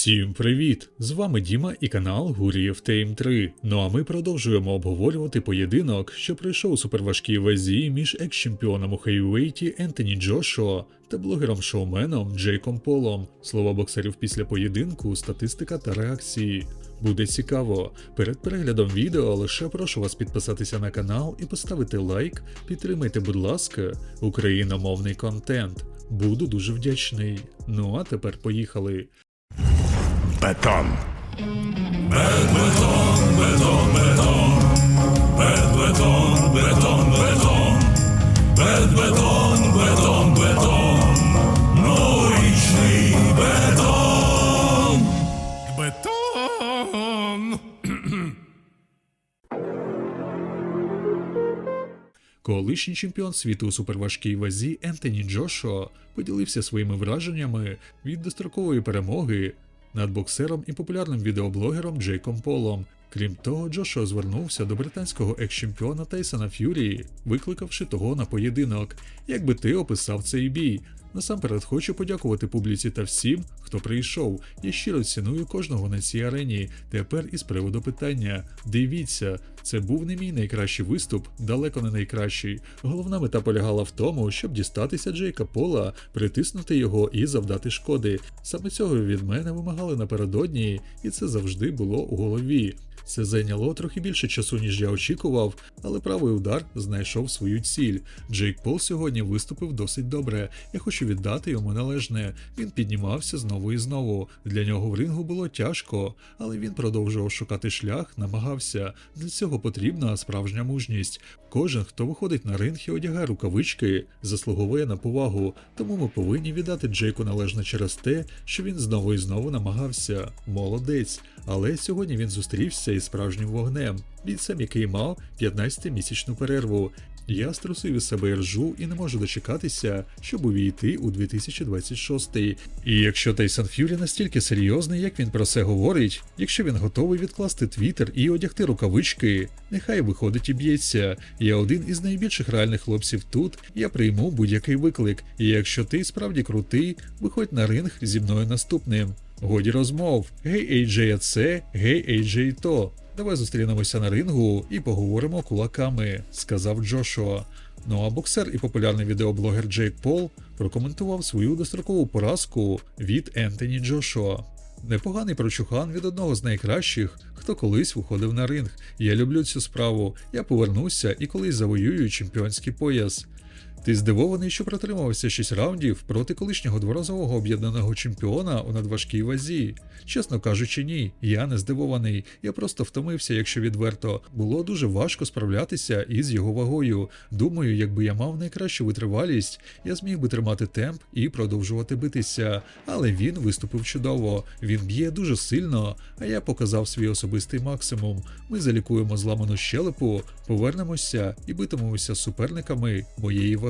Всім привіт! З вами Діма і канал Гурієв Тейм 3. Ну а ми продовжуємо обговорювати поєдинок, що пройшов у суперважкій вазі між екс-чемпіоном у хейвейті Ентоні Джошуа та блогером-шоуменом Джейком Полом. Слова боксерів після поєдинку, статистика та реакції. Буде цікаво. Перед переглядом відео лише прошу вас підписатися на канал і поставити лайк. Підтримайте, будь ласка, україномовний контент. Буду дуже вдячний. Ну а тепер поїхали. Бетон. Бетон. Колишній чемпіон світу у суперважкій вазі Ентоні Джошуа поділився своїми враженнями від дострокової перемоги над боксером і популярним відеоблогером Джейком Полом. Крім того, Джошуа звернувся до британського екс-чемпіона Тейсона Ф'юрії, викликавши того на поєдинок. Як би ти описав цей бій? Насамперед хочу подякувати публіці та всім, хто прийшов. Я щиро ціную кожного на цій арені. Тепер із приводу питання. Дивіться, це був не мій найкращий виступ, далеко не найкращий. Головна мета полягала в тому, щоб дістатися Джейка Пола, притиснути його і завдати шкоди. Саме цього від мене вимагали напередодні, і це завжди було у голові. Це зайняло трохи більше часу, ніж я очікував, але правий удар знайшов свою ціль. Джейк Пол сьогодні виступив досить добре. Я хочу віддати йому належне. Він піднімався знову і знову. Для нього в рингу було тяжко, але він продовжував шукати шлях, намагався. Для цього потрібна справжня мужність. Кожен, хто виходить на ринг і одягає рукавички, заслуговує на повагу. Тому ми повинні віддати Джейку належне через те, що він знову і знову намагався. Молодець. Але сьогодні він зустрівся із справжнім вогнем, бійцем, який мав 15-місячну перерву. Я струсив із себе ржу і не можу дочекатися, щоб увійти у 2026. І якщо Тайсон Ф'юрі настільки серйозний, як він про це говорить, якщо він готовий відкласти твіттер і одягти рукавички, нехай виходить і б'ється. Я один із найбільших реальних хлопців тут, я прийму будь-який виклик. І якщо ти справді крутий, виходь на ринг зі мною наступним. Годі розмов. Гей AJ це, гей AJ то. Давай зустрінемося на рингу і поговоримо кулаками, сказав Джошуа. Ну а боксер і популярний відеоблогер Джейк Пол прокоментував свою дострокову поразку від Ентоні Джошуа. Непоганий прочухан від одного з найкращих, хто колись виходив на ринг. Я люблю цю справу. Я повернуся і колись завоюю чемпіонський пояс. Ти здивований, що протримався 6 раундів проти колишнього дворазового об'єднаного чемпіона у надважкій вазі? Чесно кажучи, ні, я не здивований. Я просто втомився, якщо відверто. Було дуже важко справлятися із його вагою. Думаю, якби я мав найкращу витривалість, я зміг би тримати темп і продовжувати битися. Але він виступив чудово. Він б'є дуже сильно, а я показав свій особистий максимум. Ми залікуємо зламану щелепу, повернемося і битимемося з суперниками моєї ваги.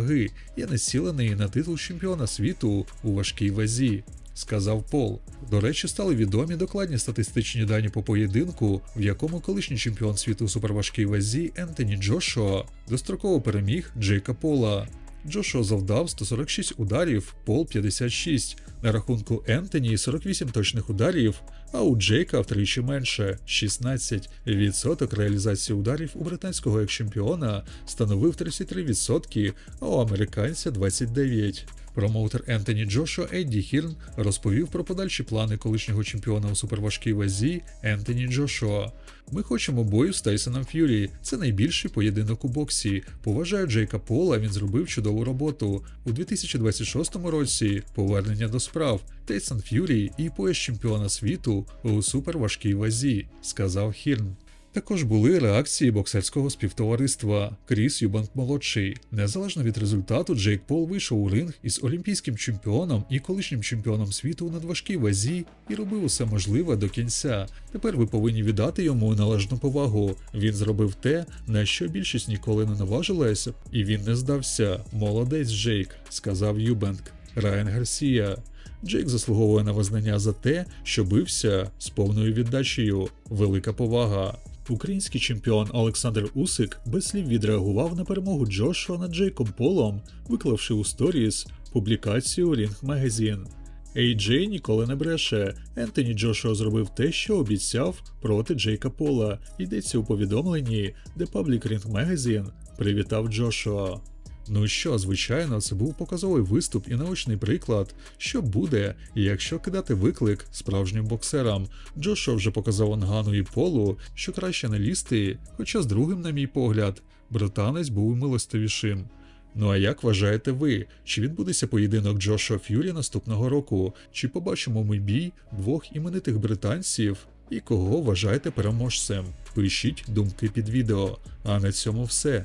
Я націлений на титул чемпіона світу у важкій вазі. Сказав Пол. До речі, стали відомі докладні статистичні дані по поєдинку, в якому колишній чемпіон світу у суперважкій вазі Ентоні Джошуа достроково переміг Джейка Пола. Джошуа завдав 146 ударів, Пол 56. На рахунку Ентоні 48 точних ударів, а у Джейка втричі менше 16. Відсоток реалізації ударів у британського екс-чемпіона становив 33%, а у американця 29%. Промоутер Ентоні Джошуа Едді Хірн розповів про подальші плани колишнього чемпіона у суперважкій вазі Ентоні Джошуа. Ми хочемо бою з Тайсоном Ф'юрі. Це найбільший поєдинок у боксі. Поважаю Джейка Пола, він зробив чудову роботу. У 2026 році повернення до справ. Тайсон Ф'юрі і пояс чемпіона світу у суперважкій вазі, сказав Хірн. Також були реакції боксерського співтовариства. Кріс Юбанк молодший. Незалежно від результату, Джейк Пол вийшов у ринг із олімпійським чемпіоном і колишнім чемпіоном світу у надважкій вазі і робив усе можливе до кінця. Тепер ви повинні віддати йому належну повагу. Він зробив те, на що більшість ніколи не наважилася, і він не здався. Молодець Джейк, сказав Юбанк. Райан Гарсія. Джейк заслуговує на визнання за те, що бився з повною віддачею. Велика повага. Український чемпіон Олександр Усик без слів відреагував на перемогу Джошуа над Джейком Полом, виклавши у сторіс публікацію Ring Magazine. AJ ніколи не бреше. Ентоні Джошуа зробив те, що обіцяв проти Джейка Пола. Йдеться у повідомленні, де Public Ring Magazine привітав Джошуа. Ну що, звичайно, це був показовий виступ і наочний приклад, що буде, якщо кидати виклик справжнім боксерам. Джошуа вже показав Ангану і Полу, що краще не лізти, хоча з другим, на мій погляд, британець був милостивішим. Ну а як вважаєте ви, чи відбудеться поєдинок Джошуа Ф'юрі наступного року? Чи побачимо ми бій двох іменитих британців? І кого вважаєте переможцем? Пишіть думки під відео. А на цьому все.